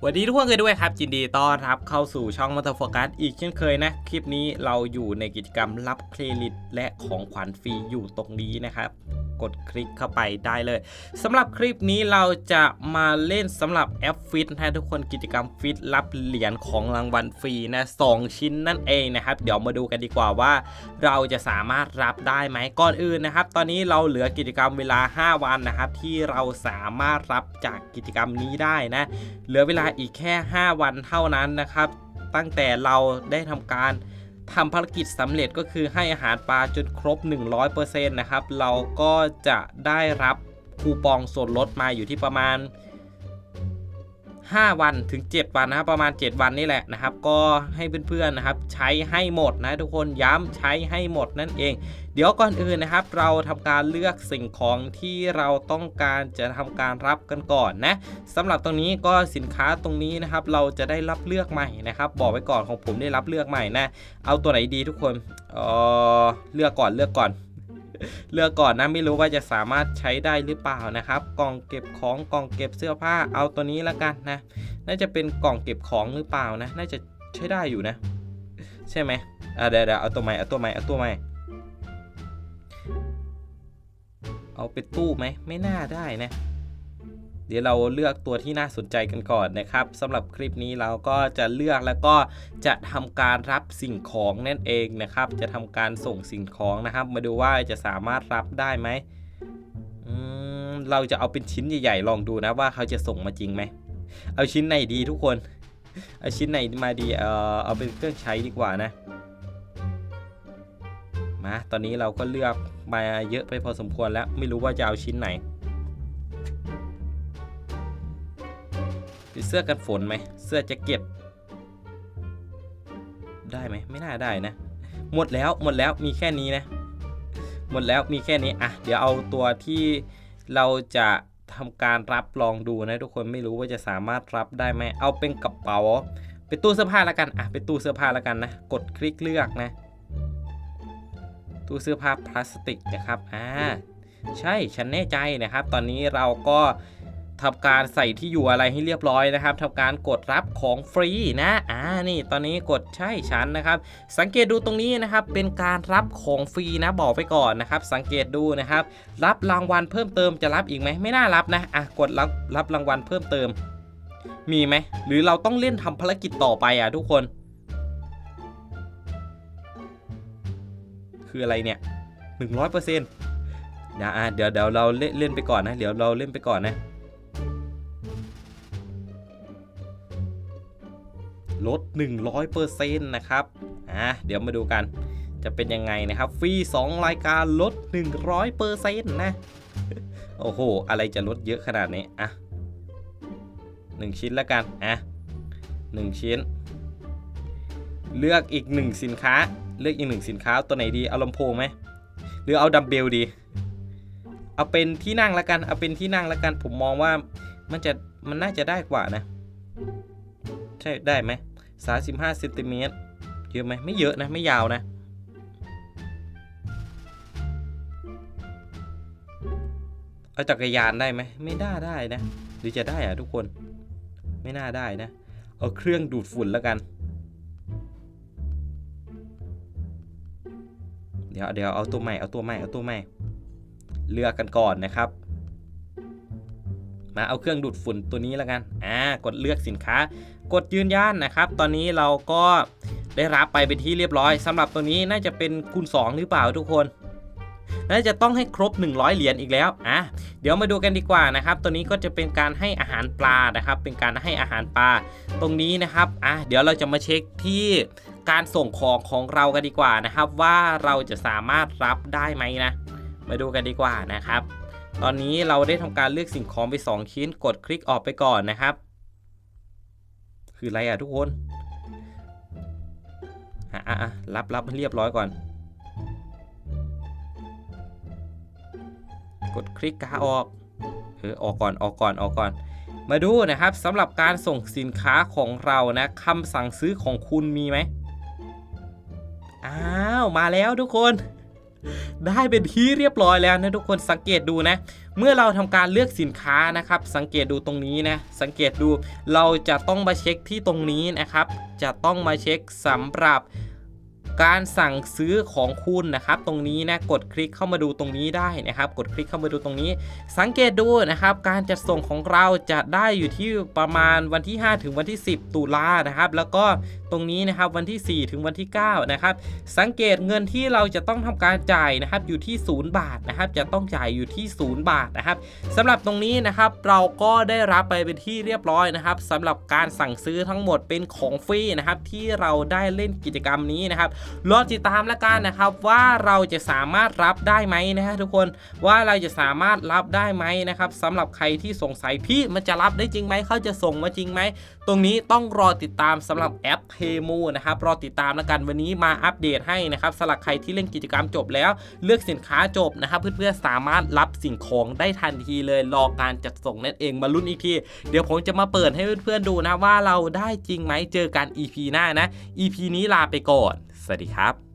สวัสดีทุกคนกันด้วยครับยินดีต้อนรับเข้าสู่ช่องมัตโฟกัสอีกเช่นเคยนะ คลิปนี้เราอยู่ในกิจกรรมรับเครดิตและของขวัญฟรีอยู่ตรงนี้นะครับ กดคลิกเข้าไปได้เลยสำหรับคลิปนี้เราจะมาเล่นสำหรับแอปฟิตนะทุกคนกิจกรรมฟิตรับเหรียญของรางวัลฟรีนะสองชิ้นนั่นเองนะครับ เดี๋ยวมาดูกันดีกว่าว่า เราจะสามารถรับได้ไหมก่อนอื่นนะครับ ตอนนี้เราเหลือกิจกรรมเวลา 5 วันนะครับ ที่เราสามารถรับจากกิจกรรมนี้ได้นะ เหลือเวลาอีกแค่ 5 วันเท่านั้นนะครับ ตั้งแต่เราได้ทำการ ทำภารกิจสำเร็จก็คือให้อาหารปลาจนครบ 100%นะครับ เราก็จะได้รับคูปองส่วนลดมาอยู่ที่ประมาณ 5 วันถึง 7 วันนะครับประมาณ 7 วันนี่แหละนะครับ ก็ให้เพื่อนๆนะครับใช้ให้หมดนะทุกคนย้ำใช้ให้หมดนั่นเอง เดี๋ยวก่อนอื่นนะครับ เราทำการเลือกสิ่งของที่เราต้องการจะทำการรับกันก่อนนะสำหรับตรงนี้ก็สินค้าตรงนี้นะครับ เราจะได้รับเลือกใหม่นะครับ บอกไว้ก่อนของผมได้รับเลือกใหม่นะ เอาตัวไหนดีทุกคนเออเลือกก่อนเลือกก่อน เลือกก่อนนะไม่รู้ว่าจะสามารถใช้ได้หรือเปล่านะครับ กล่องเก็บของกล่องเก็บเสื้อผ้าเอาตัวนี้แล้วกันนะ น่าจะเป็นกล่องเก็บของหรือเปล่านะ น่าจะใช้ได้อยู่นะ ใช่ไหมอะเดี๋ยวเดี๋ยวเอาตัวใหม่เอาตัวใหม่เอาตัวใหม่เอาเป็นตู้ไหมไม่น่าได้นะ เดี๋ยวเราเลือกตัวที่น่าสนใจกันก่อนนะครับสำหรับคลิปนี้เราก็จะเลือกแล้วก็จะทำการรับสิ่งของนั่นเองนะครับ จะทำการส่งสิ่งของนะครับ มาดูว่าจะสามารถรับได้ไหมอืมเราจะเอาเป็นชิ้นใหญ่ๆลองดูนะว่าเขาจะส่งมาจริงไหมเอาชิ้นไหนดีทุกคนเอาชิ้นไหนมาดีเออเอาเป็นเครื่องใช้ดีกว่านะมาตอนนี้เราก็เลือกมาเยอะไปพอสมควรแล้วไม่รู้ว่าจะเอาชิ้นไหน เสื้อกันฝนไหม เสื้อแจ็คเก็ต ได้ไหม ไม่น่าได้นะ หมดแล้วหมดแล้วมีแค่นี้นะ หมดแล้วมีแค่นี้ อะ เดี๋ยวเอาตัวที่เราจะทำการรับลองดูนะทุกคนไม่รู้ว่าจะสามารถรับได้ไหมเอาเป็นกระเป๋าเป็นตู้เสื้อผ้าแล้วกันอะเป็นตู้เสื้อผ้าแล้วกันนะกดคลิกเลือกนะตู้เสื้อผ้าพลาสติกนะครับอ่าใช่ฉันแน่ใจนะครับ ตอนนี้เราก็ ทำการใส่ที่อยู่อะไรให้เรียบร้อยนะครับทำการกดรับของฟรีนะอ่านี่ตอนนี้กดใช่ฉันนะครับ สังเกตดูตรงนี้นะครับ เป็นการรับของฟรีนะบอกไปก่อนนะครับ สังเกตดูนะครับ รับรางวัลเพิ่มเติมจะรับอีกไหมไม่น่ารับนะอะกดรับรับรางวัลเพิ่มเติม มีไหมหรือเราต้องเล่นทำภารกิจต่อไปอะทุกคน คืออะไรเนี่ยหนึ่งร้อยเปอร์เซ็นต์นะอะเดี๋ยวเดี๋ยวเราเล่นเล่นไปก่อนนะเดี๋ยวเราเล่นไปก่อนนะ ลด 100%นะครับอะเดี๋ยวมาดูกันจะเป็นยังไงนะครับฟรี2 รายการลด 100%นะโอ้โห อะไรจะลดเยอะขนาดนี้อะ1ชิ้นแล้วกันอะ1ชิ้น เลือกอีก1สินค้า เลือกอีก1สินค้าตัวไหนดี เอาลำโพงไหมหรือเอาดัมเบลดี เอาเป็นที่นั่งแล้วกัน เอาเป็นที่นั่งแล้วกัน ผมมองว่ามันจะมันน่าจะได้กว่านะ ใช่ได้ไหม สามสิบห้าเซนติเมตรเยอะไหมไม่เยอะนะ ไม่ยาวนะเอาจักรยานได้ไหมไม่น่าได้นะ หรือจะได้อะทุกคน ไม่น่าได้นะ เอาเครื่องดูดฝุ่นแล้วกัน เดี๋ยวเดี๋ยวเอาตัวใหม่เอาตัวใหม่เอาตัวใหม่เลือกกันก่อนนะครับ มาเอาเครื่องดูดฝุ่นตัวนี้แล้วกัน อ่ากดเลือกสินค้า กดยืนยันนะครับ ตอนนี้เราก็ได้รับไปเป็นที่เรียบร้อยสำหรับตัวนี้น่าจะเป็นคูณ 2 หรือเปล่าทุกคนน่าจะต้องให้ครบ 100 เหรียญอีกแล้วอะเดี๋ยวมาดูกันดีกว่านะครับ ตัวนี้ก็จะเป็นการให้อาหารปลานะครับ เป็นการให้อาหารปลาตรงนี้นะครับอะเดี๋ยวเราจะมาเช็คที่การส่งของของเรากันดีกว่านะครับ ว่าเราจะสามารถรับได้ไหมนะ มาดูกันดีกว่านะครับ ตอนนี้เราได้ทำการเลือกสิ่งของไป 2 ชิ้นกดคลิกออกไปก่อนนะครับ คืออะไรอะทุกคนอะอะรับรับให้เรียบร้อยก่อน กดคลิกกาออกเออออกก่อนออกก่อนออกก่อน มาดูนะครับสำหรับการส่งสินค้าของเรานะคำสั่งซื้อของคุณมีไหมอ้าว มาแล้วทุกคน ได้เป็นที่เรียบร้อยแล้วนะทุกคนสังเกตดูนะ เมื่อเราทำการเลือกสินค้านะครับ สังเกตดูตรงนี้นะ สังเกตดูเราจะต้องมาเช็คที่ตรงนี้นะครับ จะต้องมาเช็คสำหรับการสั่งซื้อของคุณนะครับ ตรงนี้นะกดคลิกเข้ามาดูตรงนี้ได้นะครับ กดคลิกเข้ามาดูตรงนี้ สังเกตดูนะครับ การจัดส่งของเราจะได้อยู่ที่ประมาณวันที่ 5 ถึงวันที่ 10 ตุลานะครับ แล้วก็ ตรงนี้นะครับวันที่ 4 ถึงวันที่9นะครับสังเกตเงินที่เราจะต้องทำการจ่ายนะครับอยู่ที่ 0 บาทนะครับจะต้องจ่ายอยู่ที่ 0 บาทนะครับสำหรับตรงนี้นะครับเราก็ได้รับไปเป็นที่เรียบร้อยนะครับสำหรับการสั่งซื้อทั้งหมดเป็นของฟรีนะครับที่เราได้เล่นกิจกรรมนี้นะครับรอติดตามแล้วกันนะครับว่าเราจะสามารถรับได้ไหมนะฮะทุกคนว่าเราจะสามารถรับได้ไหมนะครับสำหรับใครที่สงสัยพี่มันจะรับได้จริงไหมเขาจะส่งมาจริงไหมตรงนี้ต้องรอติดตามสำหรับแอปเทมูนะครับรอติดตามแล้วกันวันนี้มาอัปเดตให้นะครับสำหรับใครที่เล่นกิจกรรมจบแล้ว เลือกสินค้าจบนะครับเพื่อนๆสามารถรับสิ่งของได้ทันทีเลยรอการจัดส่งนั่นเองมาลุ้นอีกที เดี๋ยวผมจะมาเปิดให้เพื่อนๆดูนะว่าเราได้จริงไหมเจอกัน EP หน้านะ EP นี้ลาไปก่อน สวัสดีครับ